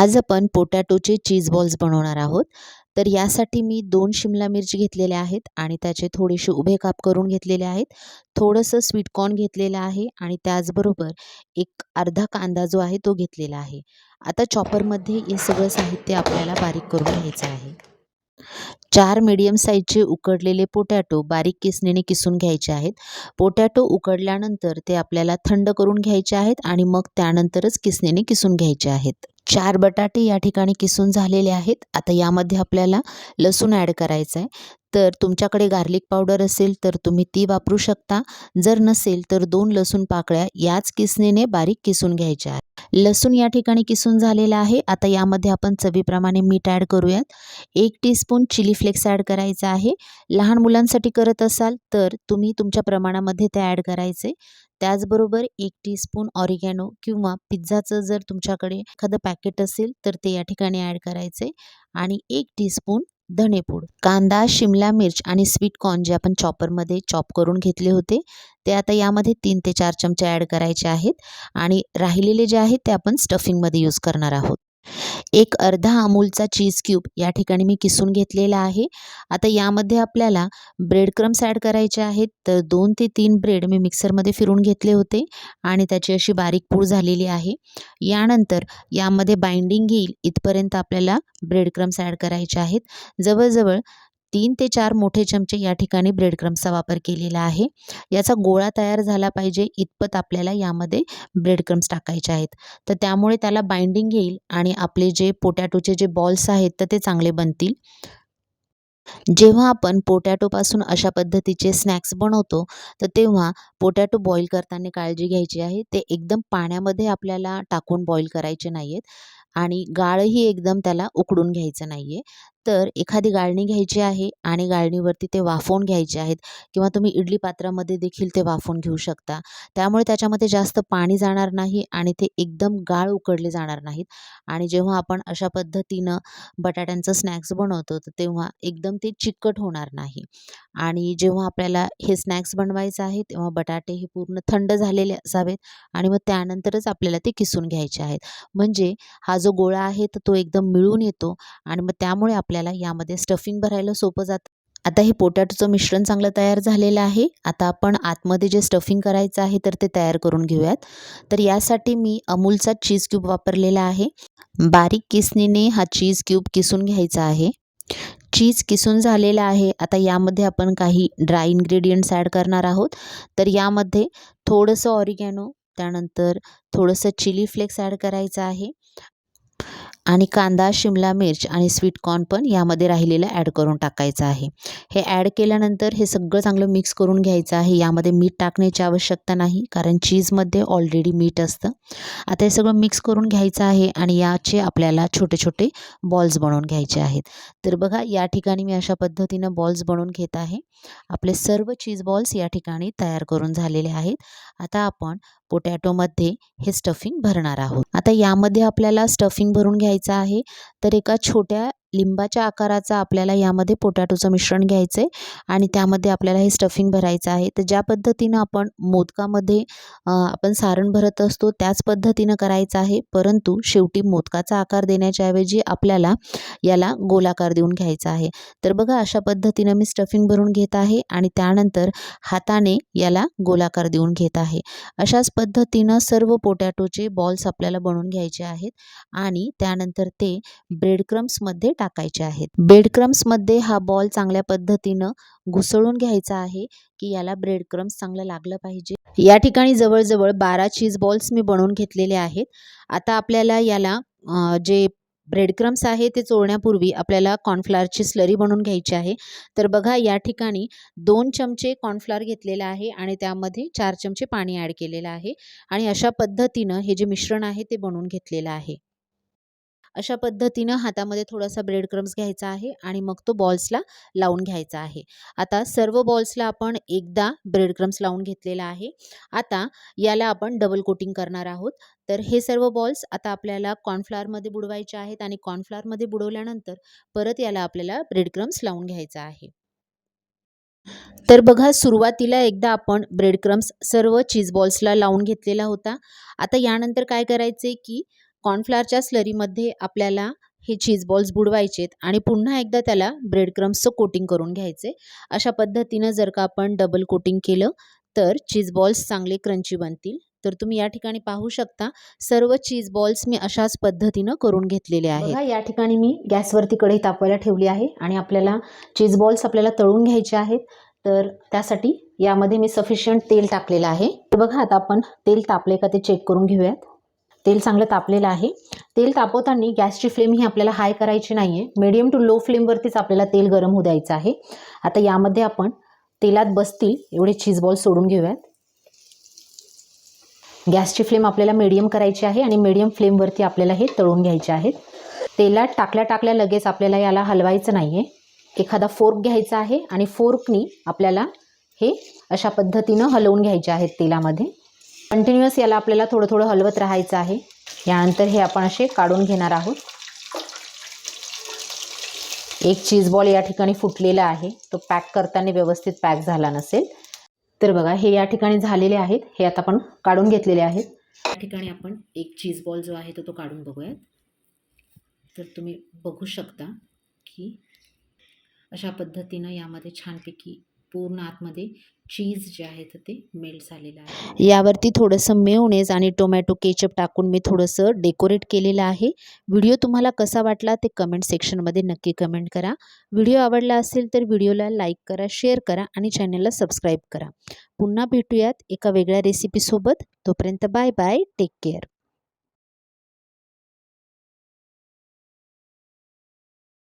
आज आपण पोटॅटोचे चीज बॉल्स बनवणार आहोत. तर यासाठी मी दोन शिमला मिरची घेतलेल्या आहेत आणि त्याचे थोडेसे उभे काप करून घेतलेले आहेत. थोडंसं स्वीटकॉर्न घेतलेलं आहे आणि त्याचबरोबर एक अर्धा कांदा जो आहे तो घेतलेला आहे. आता चॉपरमध्ये हे सगळं साहित्य आपल्याला बारीक करून घ्यायचं आहे. चार मीडियम साईजचे उकडलेले पोटॅटो बारीक किसणीने किसून घ्यायचे आहेत. पोटॅटो उकडल्यानंतर ते आपल्याला थंड करून घ्यायचे आहेत आणि मग त्यानंतरच किसणीने किसून घ्यायचे आहेत. चार बटाटे या ठिकाणी किसून झालेले आहेत. आता यामध्ये आपल्याला लसूण ॲड करायचं आहे तर तुमच्याकडे गार्लिक पावडर असेल तर तुम्ही ती वापरू शकता. जर नसेल तर दोन लसूण पाकळ्या याच किसणीने बारीक किसून घ्यायच्या आहेत. लसूण या ठिकाणी किसून झालेला आहे. आता यामध्ये आपण चवीप्रमाणे मीठ ॲड करूयात. एक टीस्पून चिली फ्लेक्स ॲड करायचा आहे. लहान मुलांसाठी करत असाल तर तुम्ही तुमच्या प्रमाणामध्ये ते ॲड करायचे. त्याचबरोबर एक टीस्पून ऑरिगॅनो किंवा पिझ्झाचं जर तुमच्याकडे एखादं पॅकेट असेल तर ते या ठिकाणी ॲड करायचे. आणि एक टीस्पून धनेपूड कांदा शिमला मिर्च आणि स्वीट कॉर्न जे आपण चॉपरमध्ये चॉप करून घेतले होते ते आता यामध्ये तीन ते चार चमचे ॲड करायचे आहेत. आणि राहिलेले जे आहेत ते आपण स्टफिंगमध्ये यूज करणार आहोत. एक अर्धा अमूलचा चीज क्यूब या ठिकाणी मी किसून घेतलेला आहे. आता यामध्ये आपल्याला ब्रेड क्रम्स ॲड करायचे आहेत. तर दोन ते तीन ब्रेड मी मिक्सरमध्ये फिरून घेतले होते आणि त्याची अशी बारीक पूड झालेली आहे. यानंतर यामध्ये बाइंडिंग येईल इथपर्यंत आपल्याला ब्रेड क्रम्स ॲड करायचे आहेत. जवळजवळ तीन ते चार मोठे चमचे या ठिकाणी ब्रेड क्रम्सचा वापर केलेला आहे. याचा गोळा तयार झाला पाहिजे इतपत आपल्याला यामध्ये ब्रेड क्रम्स टाकायचे आहेत. तर त्यामुळे त्याला बाइंडिंग येईल आणि आपले जे पोटॅटोचे जे बॉल्स आहेत तर ते चांगले बनतील. जेव्हा आपण पोटॅटोपासून अशा पद्धतीचे स्नॅक्स बनवतो तर तेव्हा पोटॅटो बॉईल करताना काळजी घ्यायची आहे. ते एकदम पाण्यामध्ये आपल्याला टाकून बॉईल करायचे नाही आहेत आणि गाळही एकदम त्याला उकडून घ्यायचं नाही आहे तर एखादी गाळणी घ्यायची आहे आणि गाळणीवरती ते वाफवून घ्यायचे आहेत किंवा तुम्ही इडली पात्रामध्ये देखील ते वाफवून घेऊ शकता. त्यामुळे त्याच्यामध्ये जास्त पाणी जाणार नाही आणि ते एकदम गाळ उकडले जाणार नाहीत. आणि जेव्हा आपण अशा पद्धतीनं बटाट्यांचं स्नॅक्स बनवतो तर तेव्हा एकदम ते चिकट होणार नाही. आणि जेव्हा आपल्याला हे स्नॅक्स बनवायचं आहे तेव्हा बटाटे हे पूर्ण थंड झालेले असावेत आणि मग त्यानंतरच आपल्याला ते किसून घ्यायचे आहेत. म्हणजे हा जो गोळा आहे तर तो एकदम मिळून येतो आणि मग त्यामुळे आपल्याला यामध्ये स्टफिंग भरायला सोपं जातं. आता हे पोटॅटोचं मिश्रण चांगलं तयार झालेलं आहे. आता आपण आतमध्ये जे स्टफिंग करायचं आहे तर ते तयार करून घेऊयात. तर यासाठी मी अमूलचा चीज क्यूब वापरलेला आहे. बारीक किसणीने हा चीज क्यूब किसून घ्यायचा आहे. चीज किसून झालेला आहे. आता यामध्ये आपण काही ड्राय इन्ग्रेडियंट्स ॲड करणार आहोत. तर यामध्ये थोडंसं ऑरिगॅनो त्यानंतर थोडंसं चिली फ्लेक्स ॲड करायचं आहे. आणि कांदा शिमला मिर्च आणि स्वीट कॉर्न पण यामध्ये राहिलेलं ॲड करून टाकायचं आहे. हे ॲड केल्यानंतर हे सगळं चांगलं मिक्स करून घ्यायचं आहे. यामध्ये मीठ टाकण्याची आवश्यकता नाही कारण चीजमध्ये ऑलरेडी मीठ असतं. आता हे सगळं मिक्स करून घ्यायचं आहे आणि याचे आपल्याला छोटे छोटे बॉल्स बनवून घ्यायचे आहेत. तर बघा या ठिकाणी मी अशा पद्धतीनं बॉल्स बनवून घेत आहे. आपले सर्व चीज बॉल्स या ठिकाणी तयार करून झालेले आहेत. आता आपण पोटॅटोमध्ये हे स्टफिंग भरणार आहोत. आता यामध्ये आपल्याला स्टफिंग भरून घ्यायचं आहे तर एका छोट्या लिंबाच्या आकाराचा आपल्याला यामध्ये पोटॅटोचं मिश्रण घ्यायचं आहे आणि त्यामध्ये आपल्याला हे स्टफिंग भरायचं आहे. तर ज्या पद्धतीनं आपण मोदकामध्ये आपण सारण भरत असतो त्याच पद्धतीनं करायचं आहे. परंतु शेवटी मोदकाचा आकार देण्याच्या ऐवजी आपल्याला याला गोलाकार देऊन घ्यायचा आहे. तर बघा अशा पद्धतीनं मी स्टफिंग भरून घेत आहे आणि त्यानंतर हाताने याला गोलाकार देऊन घेत आहे. अशाच पद्धतीनं सर्व पोटॅटोचे बॉल्स आपल्याला बनवून घ्यायचे आहेत आणि त्यानंतर ते ब्रेडक्रम्समध्ये टाकायचे आहेत. ब्रेडक्रम्समध्ये हा बॉल चांगल्या पद्धतीनं घुसळून घ्यायचा आहे की याला ब्रेड क्रम्स चांगलं लागलं पाहिजे. या ठिकाणी जवळजवळ बारा चीज बॉल्स मी बनवून घेतलेले आहेत. आता आपल्याला याला जे ब्रेड क्रम्स आहे ते चोळण्यापूर्वी आपल्याला कॉर्नफ्लॉरची स्लरी बनवून घ्यायची आहे. तर बघा या ठिकाणी दोन चमचे कॉर्नफ्लॉर घेतलेलं आहे आणि त्यामध्ये चार चमचे पाणी ॲड केलेलं आहे. आणि अशा पद्धतीनं हे जे मिश्रण आहे ते बनवून घेतलेलं आहे. अशा पद्धतीनं हातामध्ये थोडासा ब्रेड क्रम्स घ्यायचा आहे आणि मग तो बॉल्सला लावून घ्यायचा आहे. आता सर्व बॉल्सला आपण एकदा ब्रेड क्रम्स लावून घेतलेला आहे. आता याला आपण डबल कोटिंग करणार आहोत. तर हे सर्व बॉल्स आता आपल्याला कॉर्नफ्लॉरमध्ये बुडवायचे आहेत आणि कॉर्नफ्लॉरमध्ये बुडवल्यानंतर परत याला आपल्याला ब्रेड क्रम्स लावून घ्यायचा आहे. तर बघा सुरुवातीला एकदा आपण ब्रेड क्रम्स सर्व चीज बॉल्सला लावून घेतलेला होता. आता यानंतर काय करायचे की कॉर्नफ्लॉवरच्या स्लरीमध्ये आपल्याला हे चीज बॉल्स बुडवायचेत आणि पुन्हा एकदा त्याला ब्रेड क्रम्सचं कोटिंग करून घ्यायचे. अशा पद्धतीनं जर का आपण डबल कोटिंग केलं तर चीज बॉल्स चांगले क्रंची बनतील. तर तुम्ही या ठिकाणी पाहू शकता सर्व चीज बॉल्स मी अशाच पद्धतीनं करून घेतलेले आहे या ठिकाणी मी गॅसवरती कढई तापवायला ठेवली आहे आणि आपल्याला चीज बॉल्स आपल्याला तळून घ्यायचे आहेत. तर त्यासाठी यामध्ये मी सफिशियंट तेल टाकलेलं आहे. तर बघा आता आपण तेल तापले का ते चेक करून घेऊयात. तेल चांगलं तापलेलं आहे. तेल तापवताना गॅसची फ्लेम ही आपल्याला हाय करायची नाही आहे मिडियम टू लो फ्लेमवरतीच आपल्याला तेल गरम होऊ द्यायचं आहे. आता यामध्ये आपण तेलात बसतील एवढे चीज बॉल सोडून घेऊयात. गॅसची फ्लेम आपल्याला मिडियम करायची आहे आणि मिडियम फ्लेमवरती आपल्याला हे तळून घ्यायचे आहेत. तेलात टाकल्या टाकल्या लगेच आपल्याला याला हलवायचं नाही आहे एखादा फोर्क घ्यायचा आहे आणि फोर्कनी आपल्याला हे अशा पद्धतीनं हलवून घ्यायचे आहेत तेलामध्ये. कंटिन्युअस याला आपल्याला थोडं थोडं हलवत राहायचं आहे. यानंतर हे आपण असे काढून घेणार आहोत. एक चीज बॉल या ठिकाणी फुटलेला आहे. तो पॅक करताना व्यवस्थित पॅक झाला नसेल. तर बघा हे या ठिकाणी झालेले आहेत. हे आता आपण काढून घेतलेले आहेत. या ठिकाणी आपण एक चीज बॉल जो आहे तो तो काढून बघूयात. तर तुम्ही बघू शकता की अशा पद्धतीनं यामध्ये छानपैकी पूर्ण आतमध्ये चीज जे आहे तर ते मेल्ट झालेलं आहे. यावरती थोडंसं मेवणेज आणि टोमॅटो केचप टाकून मी थोडंसं डेकोरेट केलेलं आहे. व्हिडिओ तुम्हाला कसा वाटला ते कमेंट सेक्शनमध्ये नक्की कमेंट करा. व्हिडिओ आवडला असेल तर व्हिडिओला लाईक करा शेअर करा आणि चॅनलला सबस्क्राईब करा. पुन्हा भेटूयात एका वेगळ्या रेसिपीसोबत तोपर्यंत बाय बाय टेक केअर